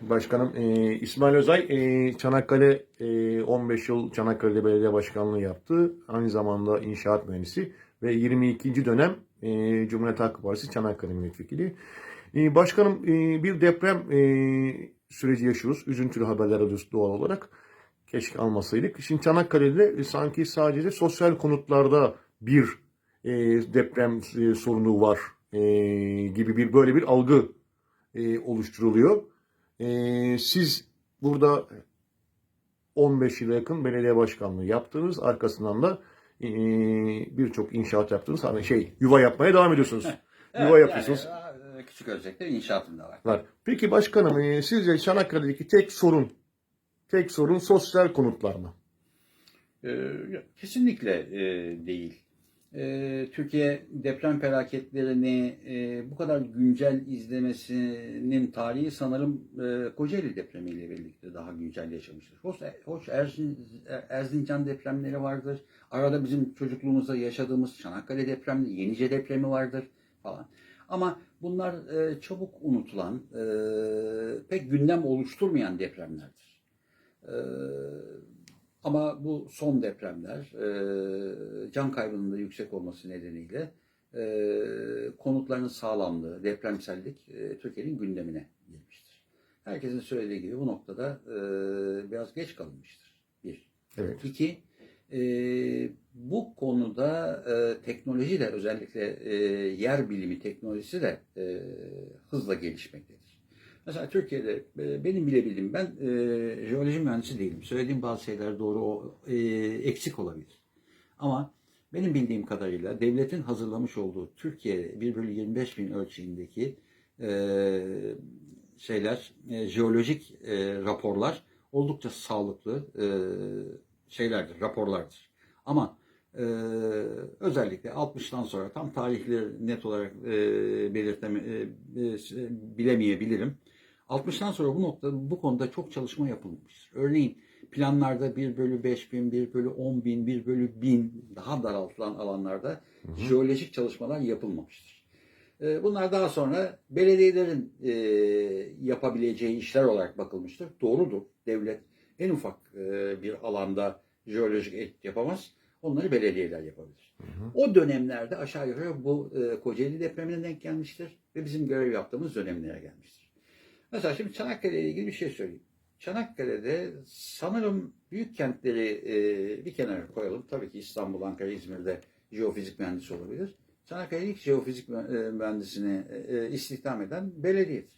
başkanım. Ee, İsmail Özay e, Çanakkale e, 15 yıl Çanakkale'de belediye başkanlığı yaptı. Aynı zamanda inşaat mühendisi ve 22. dönem e, Cumhuriyet Halk Partisi Çanakkale milletvekili. E, başkanım e, bir deprem e, süreci yaşıyoruz. Üzüntülü haberler alıyoruz doğal olarak. Keşke almasaydık. Şimdi Çanakkale'de e, sanki sadece sosyal konutlarda bir e, deprem e, sorunu var e, gibi bir böyle bir algı e, oluşturuluyor. E, siz burada 15 yıla yakın belediye başkanlığı yaptınız. Arkasından da e, birçok inşaat yaptınız. Hani şey yuva yapmaya devam ediyorsunuz. yuva yapıyorsunuz. Yani, e, küçük ölçekte inşaatım da var. Var. Peki başkanım e, sizce Çanakkale'deki tek sorun tek sorun sosyal konutlar mı? Ee, kesinlikle e, değil. E, Türkiye deprem felaketlerini e, bu kadar güncel izlemesinin tarihi sanırım e, Kocaeli depremiyle birlikte daha güncel yaşamıştır. Hoş, hoş Erzin, Erzincan depremleri vardır. Arada bizim çocukluğumuzda yaşadığımız Çanakkale depremi, Yenice depremi vardır falan. Ama bunlar e, çabuk unutulan, e, pek gündem oluşturmayan depremlerdir. E, ama bu son depremler e, can kaybının da yüksek olması nedeniyle e, konutların sağlamlığı, depremsellik e, Türkiye'nin gündemine girmiştir. Herkesin söylediği gibi bu noktada e, biraz geç kalınmıştır. Bir. Evet. İki, e, bu konuda e, teknoloji de özellikle e, yer bilimi teknolojisi de e, hızla gelişmektedir. Mesela Türkiye'de e, benim bile bildiğim ben e, jeoloji mühendisi değilim. Söylediğim bazı şeyler doğru o, e, eksik olabilir. Ama benim bildiğim kadarıyla devletin hazırlamış olduğu Türkiye 1 bölü 25 bin ölçeğindeki e, şeyler, e, jeolojik e, raporlar oldukça sağlıklı e, şeylerdir, raporlardır. Ama e, özellikle 60'tan sonra tam tarihleri net olarak e, belirteme, e, e, bilemeyebilirim. 60'tan sonra bu nokta bu konuda çok çalışma yapılmıştır. Örneğin planlarda 1 bölü 5 bin, 1 bölü 10 bin, 1 bölü 1000 daha daraltılan alanlarda jeolojik çalışmalar yapılmamıştır. E, Bunlar daha sonra belediyelerin e, yapabileceği işler olarak bakılmıştır. Doğrudur. Devlet en ufak e, bir alanda jeolojik et yapamaz. Onları belediyeler yapabilir. O dönemlerde aşağı yukarı bu e, Kocaeli depremine denk gelmiştir ve bizim görev yaptığımız dönemlere gelmiştir. Mesela şimdi Çanakkale ile ilgili bir şey söyleyeyim. Çanakkale'de sanırım büyük kentleri e, bir kenara koyalım. Tabii ki İstanbul, Ankara, İzmir'de jeofizik mühendisi olabilir. Çanakkale ilk jeofizik e, mühendisini e, istihdam eden belediyedir.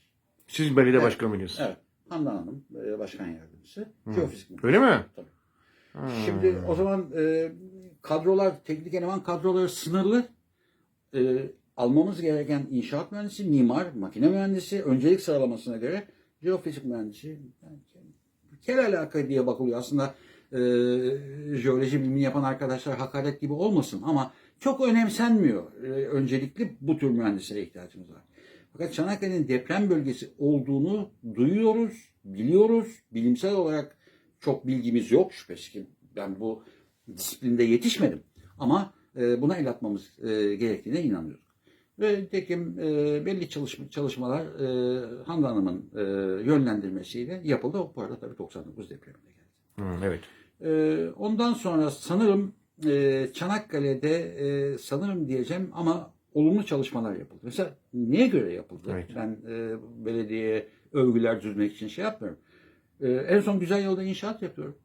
Siz belediye Evet. başkanı mıydınız? Evet. Handan Hanım, e, başkan yardımcısı. Hı. Jeofizik mühendisi. Öyle mi? Tabii. Ha. Şimdi o zaman e, kadrolar, teknik eleman kadroları sınırlı. E, almamız gereken inşaat mühendisi, mimar, makine mühendisi, öncelik sıralamasına göre jeofizik mühendisi. Yani, kel alaka diye bakılıyor. Aslında e, jeoloji bilimini yapan arkadaşlar hakaret gibi olmasın ama çok önemsenmiyor. E, öncelikli bu tür mühendislere ihtiyacımız var. Fakat Çanakkale'nin deprem bölgesi olduğunu duyuyoruz, biliyoruz. Bilimsel olarak çok bilgimiz yok şüphesiz ki. Ben bu disiplinde yetişmedim. Ama e, buna el atmamız e, gerektiğine inanıyorum. Ve tekim e, belli çalışma, çalışmalar e, Handan Hanım'ın e, yönlendirmesiyle yapıldı. O bu arada tabii 99 depreminde geldi. Hı, evet. E, ondan sonra sanırım e, Çanakkale'de e, sanırım diyeceğim ama olumlu çalışmalar yapıldı. Mesela neye göre yapıldı? Evet. Ben e, belediyeye övgüler düzmek için şey yapmıyorum. E, en son Güzel Yolda inşaat yapıyorum.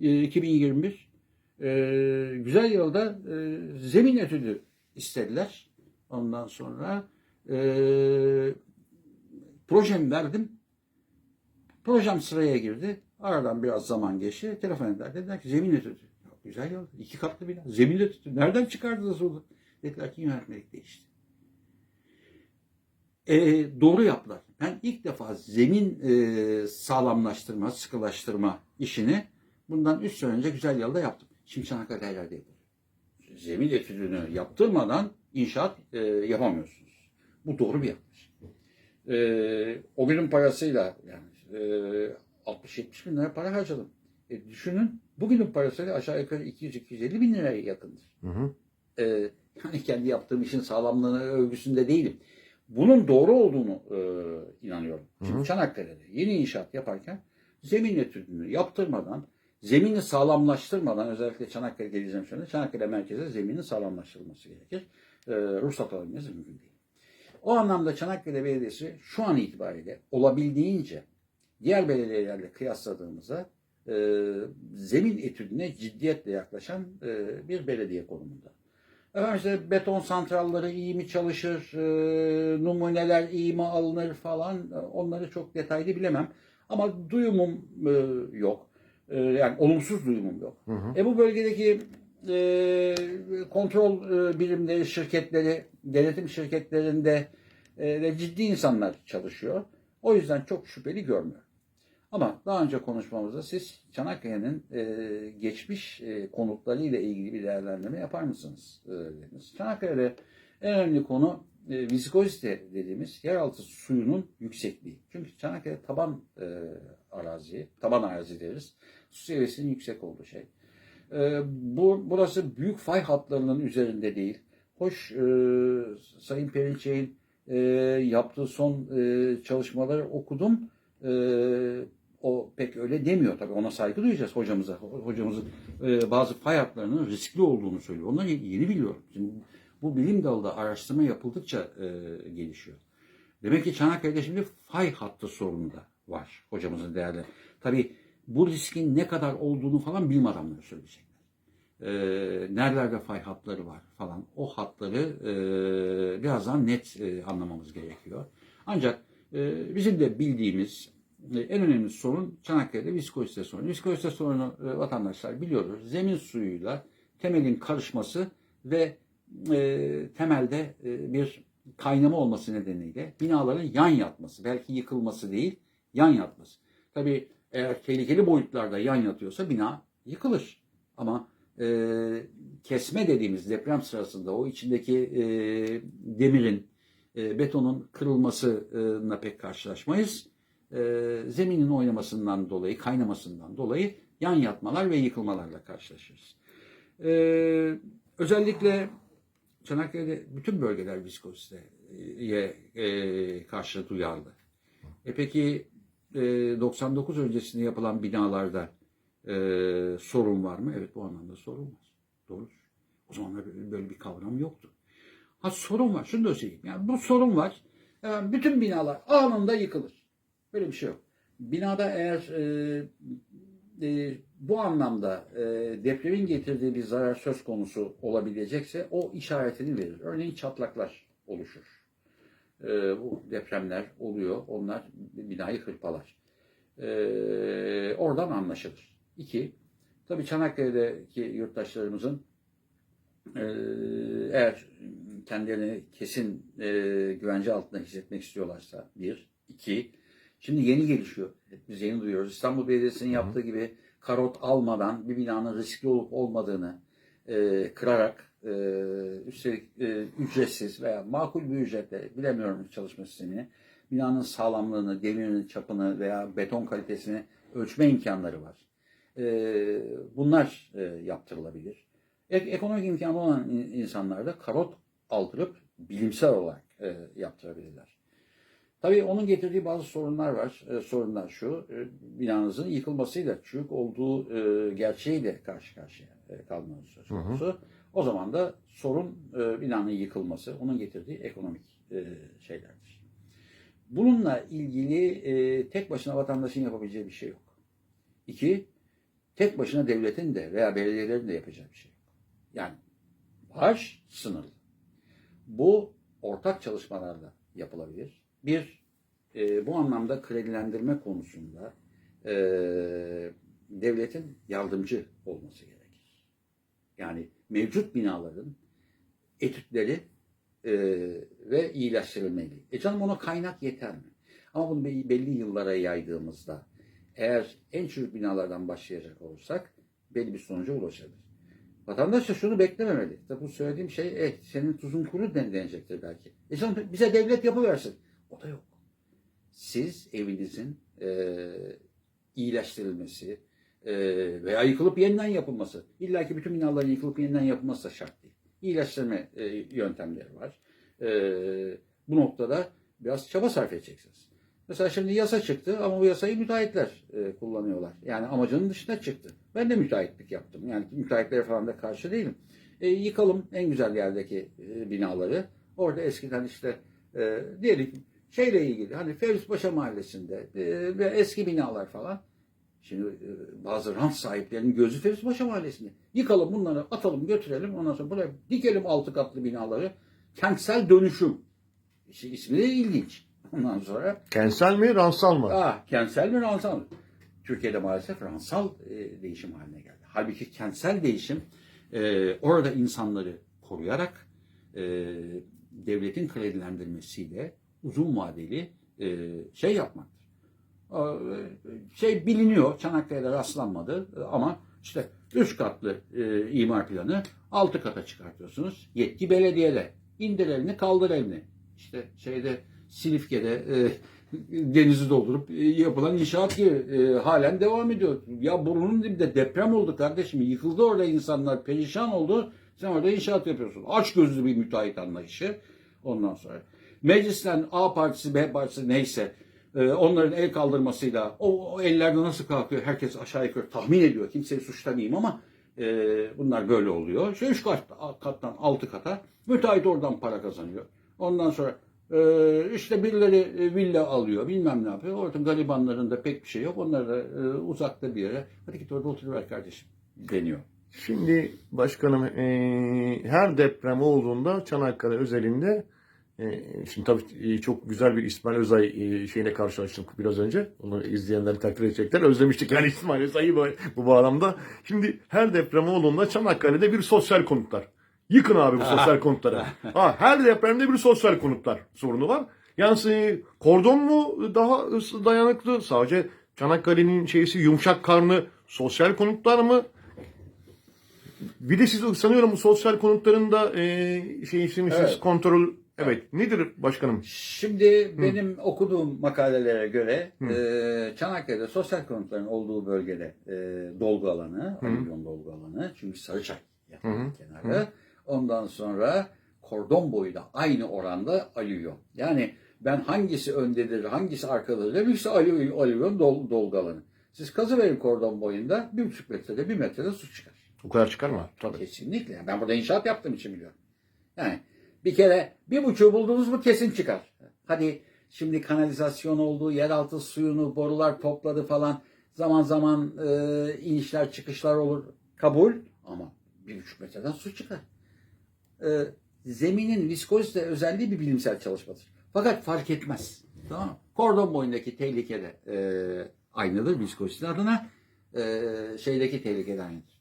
E, 2021. E, Güzel Yolda e, zemin etüdü istediler. Ondan sonra e, projemi verdim. Projem sıraya girdi. Aradan biraz zaman geçti. Telefon ettiler. Dediler ki zemin etüdü. Ya, güzel yol. iki katlı bina. Zemin etüdü. Nereden çıkardınız onu? Dediler ki yönetmelik değişti. E, doğru yaptılar. Ben ilk defa zemin e, sağlamlaştırma, sıkılaştırma işini bundan 3 sene önce güzel yolda yaptım. Şimdi Çanakkale her yerde yapılıyor. Zemin etüdünü yaptırmadan inşaat e, yapamıyorsunuz. Bu doğru bir yaklaşım. E, o günün parasıyla yani e, 60-70 bin lira para harcadım. E, düşünün bugünün parasıyla aşağı yukarı 200-250 bin liraya yakındır. Hı hı. E, yani kendi yaptığım işin sağlamlığına övgüsünde değilim. bunun doğru olduğunu e, inanıyorum. Çünkü Hı hı. Çanakkale'de yeni inşaat yaparken zemin etüdünü yaptırmadan, zemini sağlamlaştırmadan özellikle Çanakkale geleceğim şimdi Çanakkale merkeze zeminin sağlamlaştırılması gerekir. E, ruhsat alabilmesi mümkün değil. O anlamda Çanakkale Belediyesi şu an itibariyle olabildiğince diğer belediyelerle kıyasladığımızda e, zemin etüdüne ciddiyetle yaklaşan e, bir belediye konumunda. Efendim işte beton santralları iyi mi çalışır, e, numuneler iyi mi alınır falan e, onları çok detaylı bilemem. Ama duyumum e, yok. E, yani olumsuz duyumum yok. Hı hı. E bu bölgedeki e, kontrol e, birimleri, şirketleri, denetim şirketlerinde e, de ciddi insanlar çalışıyor. O yüzden çok şüpheli görmüyorum. Ama daha önce konuşmamızda siz Çanakkale'nin e, geçmiş e, konutlarıyla ilgili bir değerlendirme yapar mısınız? E. Çanakkale'de en önemli konu e, viskozite dediğimiz yeraltı suyunun yüksekliği. Çünkü Çanakkale taban e, arazi, taban arazi deriz. Su seviyesinin yüksek olduğu şey. E, bu burası büyük fay hatlarının üzerinde değil. Hoş e, Sayın Perinçek'in e, yaptığı son e, çalışmaları okudum. E, o pek öyle demiyor tabii. Ona saygı duyacağız hocamıza. Hocamızın e, bazı fay hatlarının riskli olduğunu söylüyor. Onları yeni biliyorum. Şimdi bu bilim dalında araştırma yapıldıkça e, gelişiyor. Demek ki Çanakkale'de şimdi fay hattı sorunu da var hocamızın değerli. Tabii bu riskin ne kadar olduğunu falan bilim adamları söyleyecekler. E, nerelerde fay hatları var falan o hatları e, birazdan net e, anlamamız gerekiyor. Ancak e, bizim de bildiğimiz e, en önemli sorun Çanakkale'de viskozite sorunu. Viskozite sorunu e, vatandaşlar biliyordur. Zemin suyuyla temelin karışması ve e, temelde e, bir kaynama olması nedeniyle binaların yan yatması, belki yıkılması değil, yan yatması. Tabii eğer tehlikeli boyutlarda yan yatıyorsa bina yıkılır. Ama e, kesme dediğimiz deprem sırasında o içindeki e, demirin, e, betonun kırılmasına pek karşılaşmayız. E, zeminin oynamasından dolayı, kaynamasından dolayı yan yatmalar ve yıkılmalarla karşılaşırız. E, özellikle Çanakkale'de bütün bölgeler viskoziteye e, karşı duyarlı. E peki e, 99 öncesinde yapılan binalarda e, sorun var mı? Evet bu anlamda sorun var. Doğru. O zamanlar böyle- bir kavram yoktu. Ha sorun var. Şunu da söyleyeyim. Yani bu sorun var. Yani bütün binalar anında yıkılır. Böyle bir şey yok. Binada eğer e, e, bu anlamda e, depremin getirdiği bir zarar söz konusu olabilecekse o işaretini verir. Örneğin çatlaklar oluşur. E, bu depremler oluyor. Onlar binayı hırpalar. E, oradan anlaşılır. İki, tabii Çanakkale'deki yurttaşlarımızın e, eğer kendilerini kesin e, güvence altında hissetmek istiyorlarsa bir, iki, şimdi yeni gelişiyor. Biz yeni duyuyoruz. İstanbul Belediyesi'nin yaptığı gibi karot almadan bir binanın riskli olup olmadığını e, kırarak e, üstelik e, ücretsiz veya makul bir ücretle bilemiyorum çalışma sistemini binanın sağlamlığını, demirinin çapını veya beton kalitesini ölçme imkanları var. E, bunlar e, yaptırılabilir. Ek- ekonomik imkanı olan in- insanlar da karot aldırıp bilimsel olarak e, yaptırabilirler. Tabii onun getirdiği bazı sorunlar var. E, sorunlar şu, e, binanızın yıkılmasıyla, çürük olduğu e, gerçeğiyle karşı karşıya e, kalmanız söz konusu. O zaman da sorun e, binanın yıkılması, onun getirdiği ekonomik e, şeylerdir. Bununla ilgili e, tek başına vatandaşın yapabileceği bir şey yok. İki, tek başına devletin de veya belediyelerin de yapacağı bir şey yok. Yani var sınırlı. Bu ortak çalışmalarla yapılabilir. Bir, e, bu anlamda kredilendirme konusunda e, devletin yardımcı olması gerekir. Yani mevcut binaların etütleri e, ve iyileştirilmeli. E canım ona kaynak yeter mi? Ama bunu be- belli yıllara yaydığımızda eğer en çürük binalardan başlayacak olursak belli bir sonuca ulaşabilir. Vatandaş da şunu beklememeli. Tabi bu söylediğim şey eh, senin tuzun kuru den- denecektir belki. E canım bize devlet yapıversin. O da yok. Siz evinizin e, iyileştirilmesi e, veya yıkılıp yeniden yapılması. İlla ki bütün binaların yıkılıp yeniden yapılması da şart değil. İyileştirme e, yöntemleri var. E, bu noktada biraz çaba sarf edeceksiniz. Mesela şimdi yasa çıktı ama bu yasayı müteahhitler e, kullanıyorlar. Yani amacının dışına çıktı. Ben de müteahhitlik yaptım. Yani müteahhitlere falan da karşı değilim. E, yıkalım en güzel yerdeki binaları. Orada eskiden işte e, diyelim şeyle ilgili hani Fevzpaşa Mahallesi'nde e, eski binalar falan. Şimdi e, bazı rant sahiplerinin gözü Fevzpaşa Mahallesi'nde. Yıkalım bunları atalım götürelim ondan sonra buraya dikelim altı katlı binaları. Kentsel dönüşüm. İşte ismi de ilginç. Ondan sonra Kentsel mi, ransal mı? ah, kentsel mi ransal mı? Türkiye'de maalesef ransal e, değişim haline geldi. Halbuki kentsel değişim e, orada insanları koruyarak e, devletin kredilendirmesiyle uzun vadeli e, şey yapmaktır. Şey biliniyor, Çanakkale'de rastlanmadı ama işte üç katlı e, imar planı altı kata çıkartıyorsunuz. Yetki belediyede. İndir elini, kaldır elini. İşte şeyde Silifke'de e, denizi doldurup e, yapılan inşaat gibi e, halen devam ediyor. Ya burnunun dibinde deprem oldu kardeşim. Yıkıldı orada insanlar. Perişan oldu. Sen orada inşaat yapıyorsun. Aç gözlü bir müteahhit anlayışı. Ondan sonra. Meclisten A partisi B partisi neyse onların el kaldırmasıyla o, o ellerde nasıl kalkıyor herkes aşağı yukarı tahmin ediyor. Kimseyi suçlamayayım ama e, bunlar böyle oluyor. İşte üç kat, kattan altı kata müteahhit oradan para kazanıyor. Ondan sonra ee, işte birileri e, villa alıyor, bilmem ne yapıyor. Orada garibanların da pek bir şey yok. Onlar da e, uzakta bir yere. Hadi git orada oturuver kardeşim deniyor. Şimdi başkanım eee, her deprem olduğunda Çanakkale özelinde şimdi tabii eee, çok güzel bir İsmail Özay eee, şeyine karşılaştık biraz önce. Onu izleyenler takdir edecekler. Özlemiştik yani İsmail Özay'ı bu, bağlamda. Şimdi her deprem olduğunda Çanakkale'de bir sosyal konutlar. Yıkın abi bu sosyal konutları. Ha, her depremde bir sosyal konutlar sorunu var. Eee, kordon mu daha dayanıklı? Sadece Çanakkale'nin şeysi yumuşak karnı sosyal konutlar mı? Bir de siz sanıyorum bu sosyal konutlarında e, şey istemişsiniz Evet. kontrol. Evet. Nedir başkanım? Şimdi benim okuduğum makalelere göre e, Çanakkale'de sosyal konutların olduğu bölgede e, dolgu alanı, alüvyon dolgu alanı. Çünkü Sarıçay yakın kenarı. Ondan sonra kordon boyu da aynı oranda alüvyon. Yani ben hangisi öndedir, hangisi arkadadır demişse alüvyon, alüvyon dol, dolgu alanı. Siz kazı verin kordon boyunda bir buçuk metrede, bir metrede su çıkar. O kadar çıkar mı? Tabii. Kesinlikle. Yani Ben burada inşaat yaptığım için biliyorum. Yani bir kere bir buçuğu buldunuz mu kesin çıkar. Hadi şimdi kanalizasyon olduğu yeraltı suyunu borular topladı falan. Zaman zaman e, inişler çıkışlar olur. Kabul ama bir buçuk metreden su çıkar. E, zeminin viskozite özelliği bir bilimsel çalışmadır. Fakat fark etmez. Tamam? Kordon boyundaki tehlike de e, aynıdır viskozite adına. E, şeydeki tehlike de aynıdır.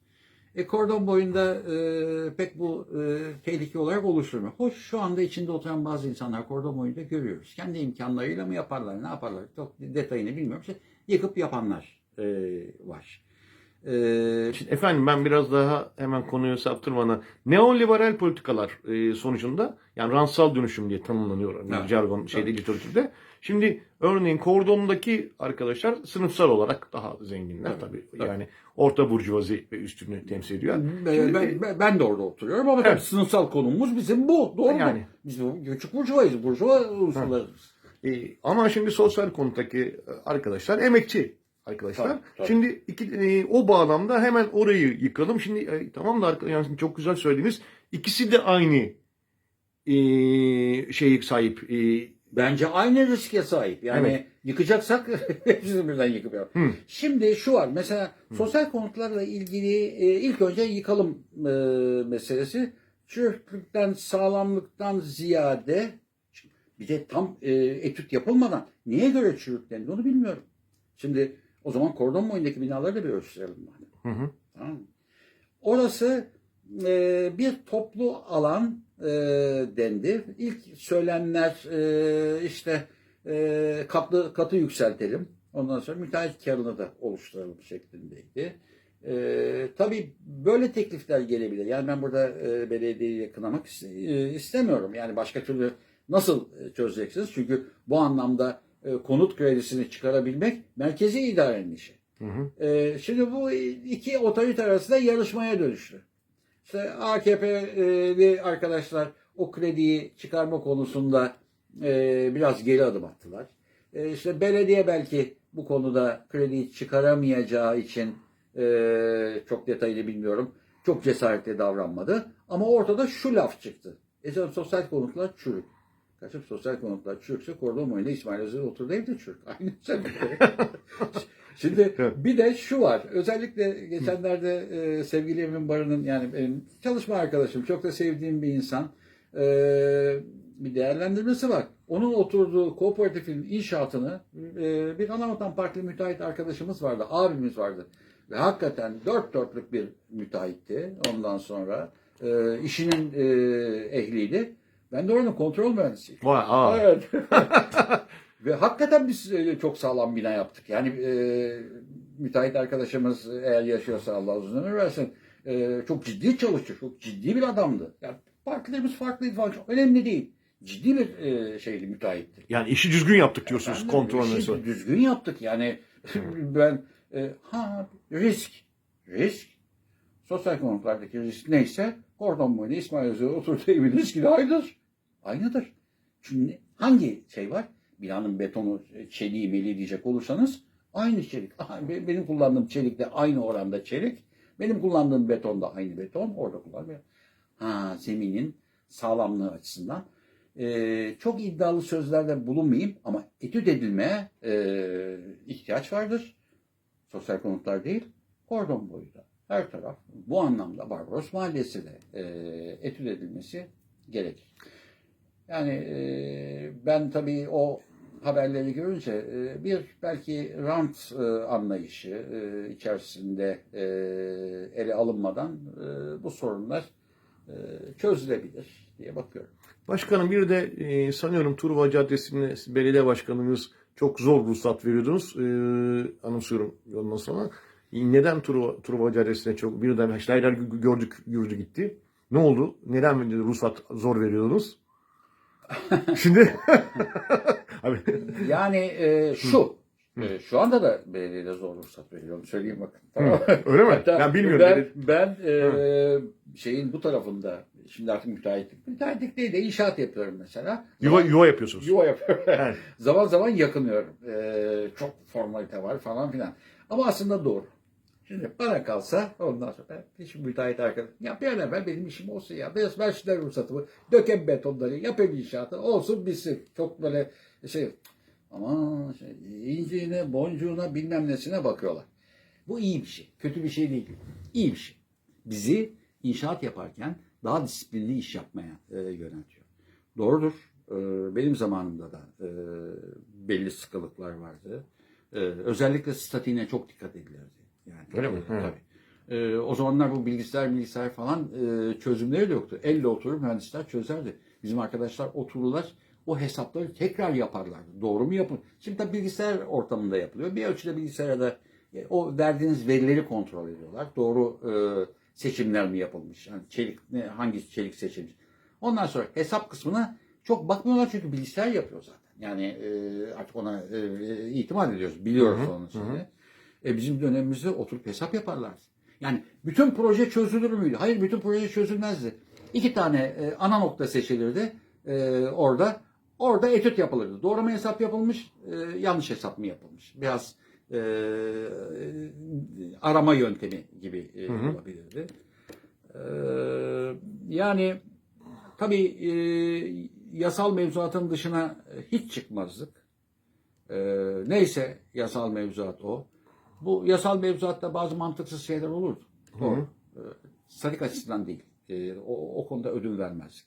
E, kordon boyunda e, pek bu e, tehlike olarak oluşturmuyor. Hoş şu anda içinde oturan bazı insanlar kordon boyunda görüyoruz. Kendi imkanlarıyla mı yaparlar, ne yaparlar çok detayını bilmiyorum. İşte yıkıp yapanlar e, var. E, Şimdi efendim ben biraz daha hemen konuyu saptırmadan neoliberal politikalar e, sonucunda yani ransal dönüşüm diye tanımlanıyor Evet. jargon şeyde literatürde. Şimdi örneğin kordondaki arkadaşlar sınıfsal olarak daha zenginler Evet, tabii. tabii. Yani orta burjuvazi ve üstünü temsil ediyor. ben, ben, ben- ben de orada oturuyorum ama tabii Evet. sınıfsal konumumuz bizim bu. Doğru mu? Yani. Biz bu küçük burjuvayız. Burjuva unsurlarız. E, ama şimdi sosyal konuttaki arkadaşlar emekçi arkadaşlar. Tabii, tabii. Şimdi iki, e, o bağlamda hemen orayı yıkalım. Şimdi e, tamam da arka- yani çok güzel söylediniz. İkisi de aynı e, şeyi sahip. E, Bence aynı riske sahip. Yani Evet. yıkacaksak hepsini birden yıkıp yap. Hı. Şimdi şu var. Mesela sosyal konutlarla ilgili e, ilk önce yıkalım e, meselesi. Çürüklükten, sağlamlıktan ziyade bir de tam e, etüt yapılmadan neye göre çürüklendi onu bilmiyorum. Şimdi o zaman kordon boyundaki binaları da bir madem. Hı hı. Tamam mı? Orası e, bir toplu alan e, dendi. İlk söylemler e, işte e, katlı katı yükseltelim. Ondan sonra müteahhit karını da oluşturalım şeklindeydi. E, tabii böyle teklifler gelebilir. Yani ben burada e, belediyeyi kınamak e, istemiyorum. Yani başka türlü nasıl e, çözeceksiniz? Çünkü bu anlamda e, konut kredisini çıkarabilmek merkezi idarenin işi. Hı hı. Ee, şimdi bu iki otorite arasında yarışmaya dönüştü. İşte AKP'li arkadaşlar o krediyi çıkarma konusunda e, biraz geri adım attılar. E, işte belediye belki bu konuda krediyi çıkaramayacağı için e, çok detaylı bilmiyorum. Çok cesaretli davranmadı. Ama ortada şu laf çıktı. E canım sosyal konutlar çürük. Kaçıp sosyal konutlar çürükse kordon boyunda İsmail Özel oturdu evde çürük. Aynı sebeple. Şimdi bir de şu var. Özellikle geçenlerde e, sevgili Emin Barı'nın yani benim çalışma arkadaşım, çok da sevdiğim bir insan e, bir değerlendirmesi var. Onun oturduğu kooperatifin inşaatını e, bir Anavatan Parklı müteahhit arkadaşımız vardı, abimiz vardı. Ve hakikaten dört dörtlük bir müteahhitti. Ondan sonra e, işinin e, ehliydi. Ben de oranın kontrol mühendisiyim. Vay, aa. Evet. Ve hakikaten biz e, çok sağlam bina yaptık. Yani e, müteahhit arkadaşımız eğer yaşıyorsa Allah uzun ömür versin. e, çok ciddi çalıştı. Çok ciddi bir adamdı. Yani partilerimiz farklıydı falan. Çok önemli değil. Ciddi bir e, şeyli müteahhitti. Yani işi düzgün yaptık diyorsunuz Ben de kontrol işi mühendisi. Düzgün yaptık yani. ben e, ha risk. Risk. Sosyal konutlardaki risk neyse kordon boyunda İsmail Özel oturduğu evin riski de aynıdır. Aynıdır. Çünkü hangi şey var? Binanın betonu, çeliği, meliği diyecek olursanız aynı çelik. Benim kullandığım çelik de aynı oranda çelik. Benim kullandığım beton da aynı beton. Orada kullanmıyor. Ha, zeminin sağlamlığı açısından. Ee, çok iddialı sözlerde bulunmayayım ama etüt edilmeye e, ihtiyaç vardır. Sosyal konutlar değil, kordon boyunda. Her taraf bu anlamda Barbaros Mahallesi de e, etüt edilmesi gerekir. Yani e, ben tabii o haberleri görünce e, bir belki rant e, anlayışı e, içerisinde ele alınmadan bu sorunlar çözülebilir diye bakıyorum. Başkanım bir de sanıyorum Truva Caddesi'nde belediye başkanınız çok zor ruhsat veriyordunuz. Anımsıyorum ondan sonra. Neden Truva, Truva Caddesi'ne çok birden Schneider gö- gördük yürüdü gitti. Ne oldu? Neden ruhsat zor veriyordunuz? Şimdi abi, Yani e, şu, e, şu anda da belediyede zor ruhsat veriyorum söyleyeyim bakın. Tamam. öyle mi? Hatta Ben bilmiyorum. Ben, ben e, şeyin bu tarafında şimdi artık müteahhitlik. Müteahhitlik değil de inşaat yapıyorum mesela. yuva, yuva yapıyorsunuz. Yuva yapıyorum. Evet. zaman zaman yakınıyorum. E, çok formalite var falan filan. Ama aslında doğru. Şimdi bana kalsa ondan sonra ben şimdi müteahhit arkadaş. Ya bir an evvel benim işim olsun ya. Ben, ben şimdi ruhsatımı dökem betonları yapayım inşaatı olsun bitsin. Çok böyle şey ama şey, inciğine, boncuğuna bilmem nesine bakıyorlar. Bu iyi bir şey. Kötü bir şey değil. İyi bir şey. Bizi inşaat yaparken daha disiplinli iş yapmaya e, yöneltiyor. Doğrudur. E, benim zamanımda da e, belli sıkılıklar vardı. E, özellikle statiğine çok dikkat edilirdi. Yani, Öyle mi? E, Hı. tabii. E, o zamanlar bu bilgisayar bilgisayar falan e, çözümleri de yoktu. Elle oturup mühendisler çözerdi. Bizim arkadaşlar otururlar o hesapları tekrar yaparlardı. Doğru mu yapın? Şimdi tabii bilgisayar ortamında yapılıyor. Bir ölçüde bilgisayarda e, o verdiğiniz verileri kontrol ediyorlar. Doğru e, seçimler mi yapılmış? Yani çelik ne, hangi çelik seçilmiş? Ondan sonra hesap kısmına çok bakmıyorlar çünkü bilgisayar yapıyor zaten. Yani e, artık ona e, itimat ediyoruz. Biliyoruz Hı hı, onun hı şeyini. E, bizim dönemimizde oturup hesap yaparlardı. Yani bütün proje çözülür müydü? Hayır bütün proje çözülmezdi. İki tane e, ana nokta seçilirdi e, orada. Orada etüt yapılırdı. Doğru mu hesap yapılmış, e, yanlış hesap mı yapılmış? Biraz e, arama yöntemi gibi e, Hı hı. olabilirdi. E, yani tabii e, yasal mevzuatın dışına hiç çıkmazdık. E, neyse yasal mevzuat o. Bu yasal mevzuatta bazı mantıksız şeyler olurdu. Doğru. E, statik açısından değil. E, o, o konuda ödül vermezdik.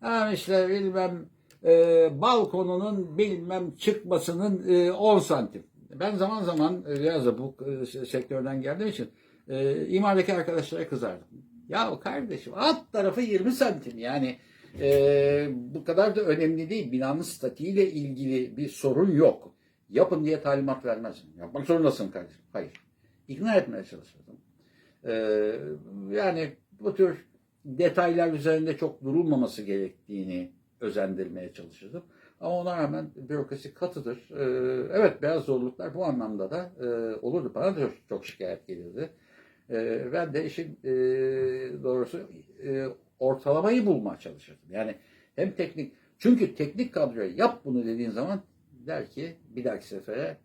Ha işte bilmem e, balkonunun bilmem çıkmasının e, 10 santim. Ben zaman zaman e, biraz da bu e, sektörden geldiğim için e, imardaki arkadaşlara kızardım. Ya kardeşim alt tarafı 20 santim yani e, bu kadar da önemli değil. Binanın statiğiyle ilgili bir sorun yok. Yapın diye talimat vermezsin. Yapmak zorundasın kardeşim. Hayır. İkna etmeye çalışırdım. E, yani bu tür detaylar üzerinde çok durulmaması gerektiğini özendirmeye çalışırdım. Ama ona rağmen bürokrasi katıdır. Ee, evet beyaz zorluklar bu anlamda da e, olurdu. Bana da çok, şikayet gelirdi. Ee, ben de işin e, doğrusu e, ortalamayı bulmaya çalışırdım. Yani hem teknik Çünkü teknik kadroya yap bunu dediğin zaman der ki bir dahaki sefere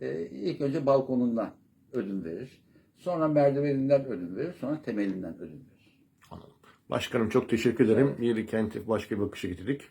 e, ilk önce balkonundan ödün verir. Sonra merdiveninden ödün verir. Sonra temelinden ödün verir. Anladım. Başkanım çok teşekkür ederim. Bir kenti başka bir bakışa getirdik.